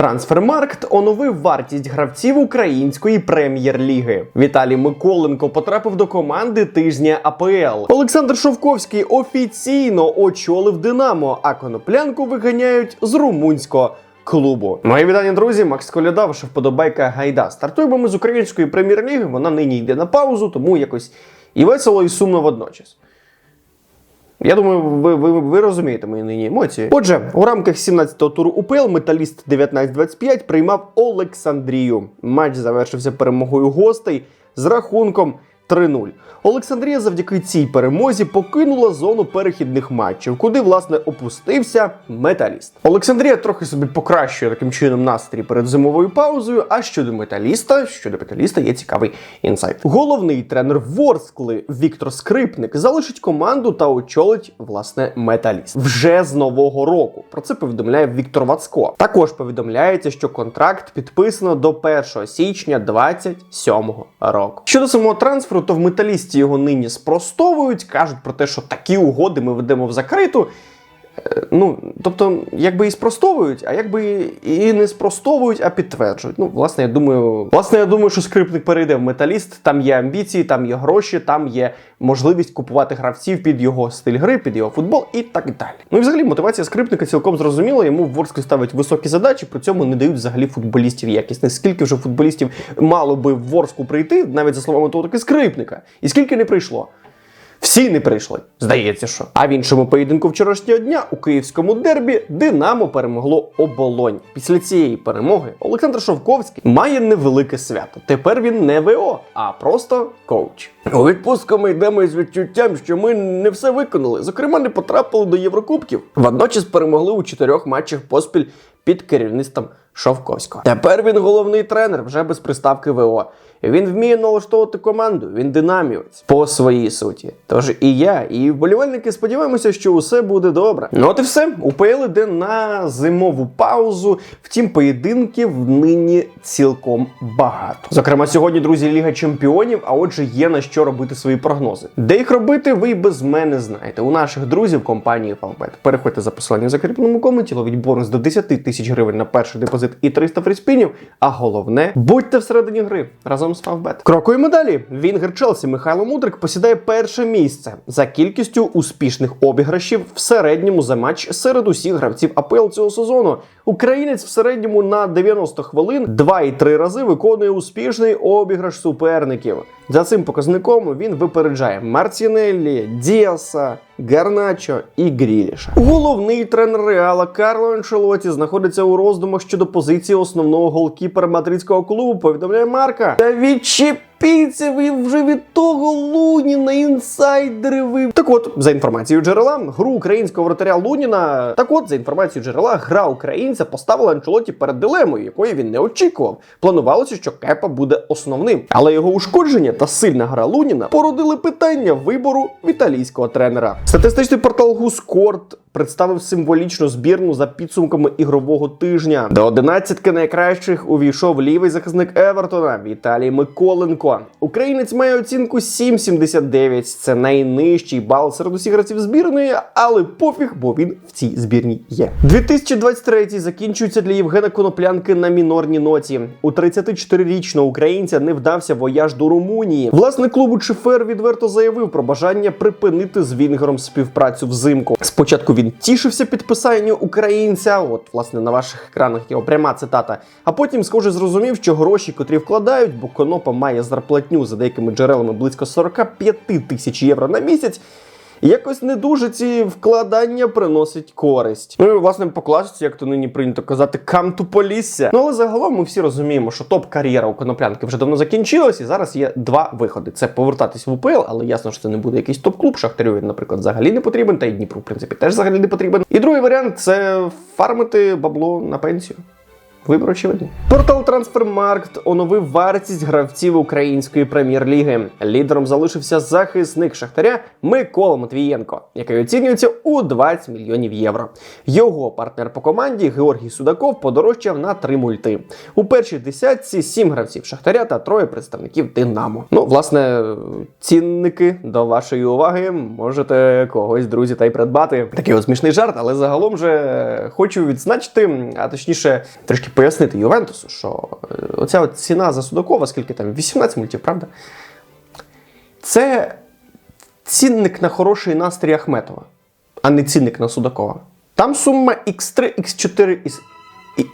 Трансфермаркт оновив вартість гравців української прем'єр-ліги. Віталій Миколенко потрапив до команди тижня АПЛ. Олександр Шовковський офіційно очолив Динамо, а коноплянку виганяють з румунського. Клубу мої вітання, друзі. Макс Коляда, ваша вподобайка Гайда. Стартуємо ми з української прем'єр-ліги. Вона нині йде на паузу, тому якось і весело, і сумно водночас. Я думаю, ви, ви, ви розумієте мої нині емоції. Отже, у рамках 17-го туру УПЛ металіст 19-25 приймав Олександрію. Матч завершився перемогою гостей з рахунком 3-0. Олександрія завдяки цій перемозі покинула зону перехідних матчів, куди власне опустився металіст. Олександрія трохи собі покращує таким чином настрій перед зимовою паузою. А щодо металіста, щодо металіста є цікавий інсайт. Головний тренер Ворскли Віктор Скрипник залишить команду та очолить власне металіст вже з нового року. Про це повідомляє Віктор Вацко. Також повідомляється, що контракт підписано до 1 січня 27-го року. Щодо самого трансферу, то в металісті його нині спростовують, кажуть про те, що такі угоди ми ведемо в закриту. Е, Ну, тобто, якби і спростовують, а якби і не спростовують, а підтверджують. Ну, власне, я думаю, власне, я думаю, що скрипник перейде в металіст. Там є амбіції, там є гроші, там є можливість купувати гравців під його стиль гри, під його футбол і так далі. Ну і взагалі мотивація скрипника цілком зрозуміла. Йому в Ворсклі ставить високі задачі, при цьому не дають взагалі футболістів якісних. Скільки вже футболістів мало би в Ворску прийти, навіть за словами того таки скрипника, і скільки не прийшло. Всі не прийшли, здається, що. А в іншому поєдинку вчорашнього дня у київському дербі Динамо перемогло оболонь. Після цієї перемоги Олександр Шовковський має невелике свято. Тепер він не ВО, а просто коуч. У відпустку ми йдемо із відчуттям, що ми не все виконали. Зокрема, не потрапили до Єврокубків. Водночас перемогли у чотирьох матчах поспіль під керівництвом Шовковського. Тепер він головний тренер вже без приставки ВО. Він вміє налаштовувати команду, він динамівець по своїй суті. Тож і я, і вболівальники сподіваємося, що усе буде добре. Ну от і все. УПЛ іде на зимову паузу. Втім, поєдинків нині цілком багато. Зокрема, сьогодні, друзі, Ліга Чемпіонів, а отже, є на що робити свої прогнози. Де їх робити, ви й без мене знаєте. У наших друзів компанії Фалбет. Переходьте за посиланням в закріпленому коменті, ловіть бонус до 10 тисяч гривень на перший депозит і 300 фріспінів. А головне, будьте всередині гри разом з Фавбет. Крокуємо далі. Вінгер Челсі Михайло Мудрик посідає перше місце за кількістю успішних обіграшів в середньому за матч серед усіх гравців АПЛ цього сезону. Українець в середньому на 90 хвилин 2,3 рази виконує успішний обіграш суперників. За цим показником він випереджає Марцінеллі, Діаса, Гарначо і Гріліша. Головний тренер Реала Карло Анчелоті знаходиться у роздумах щодо позиції основного голкіпера мадридського клубу. Повідомляє Марка. Та відчепіться ви вже від того Луніна, інсайдери ви. Так от, за інформацією джерела, гру українського вратаря Луніна. Так от, за інформацією джерела, гра українця поставила Анчелоті перед дилемою, якої він не очікував. Планувалося, що Кепа буде основним, але його ушкодження та сильна гра Луніна породили питання вибору в італійського тренера. Статистичний портал Гускорт представив символічну збірну за підсумками ігрового тижня. До одинадцятки найкращих увійшов лівий захисник Евертона Віталій Миколенко. Українець має оцінку 7,79. Це найнижчий бал серед усіх гравців збірної, але пофіг, бо він в цій збірній є. 2023 закінчується для Євгена Коноплянки на мінорній ноті. У 34-річного українця не вдався вояж до Румунії. Власник клубу Чефер відверто заявив про бажання припинити з Вінгером співпрацю взимку. Спочатку він тішився підписанню українця. От, власне, на ваших екранах його пряма цитата. А потім, схоже, зрозумів, що гроші, котрі вкладають, бо Конопа має зарплатню за деякими джерелами близько 45 тисяч євро на місяць. Якось не дуже ці вкладання приносять користь. Ну і власне по класиці, як то нині прийнято казати, come to Полісся. Ну але загалом ми всі розуміємо, що топ-кар'єра у коноплянки вже давно закінчилась, і зараз є два виходи: це повертатись в УПЛ, але ясно, що це не буде якийсь топ-клуб. Шахтарю він, наприклад, взагалі не потрібен, та й Дніпру, в принципі, теж взагалі не потрібен. І другий варіант це фармити бабло на пенсію. Вибір очевидний. Портал Трансфермаркт оновив вартість гравців української прем'єр-ліги. Лідером залишився захисник Шахтаря Микола Матвієнко, який оцінюється у 20 мільйонів євро. Його партнер по команді Георгій Судаков подорожчав на три мульти. У першій десятці сім гравців Шахтаря та троє представників Динамо. Ну, власне, цінники до вашої уваги можете когось, друзі, та й придбати. Такий от смішний жарт, але загалом же хочу відзначити, а точніше, трішки пояснити Ювентусу, що е, оця от ціна за Судакова, скільки там, 18 мультів, правда? Це цінник на хороший настрій Ахметова, а не цінник на Судакова. Там сума X3, X4 і. і...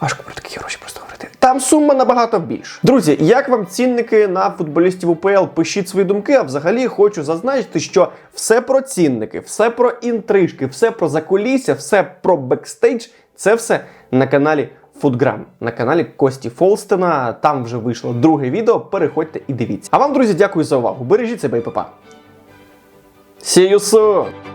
Важко про такі гроші просто. Там сума набагато більша. Друзі, як вам цінники на футболістів УПЛ? Пишіть свої думки. А взагалі хочу зазначити, що все про цінники, все про інтрижки, все про закулісся, все про бекстейдж це все на каналі Фудграм, на каналі Кості Фолстена. Там вже вийшло друге відео. Переходьте і дивіться. А вам, друзі, дякую за увагу. Бережіть себе і па-па. See you soon!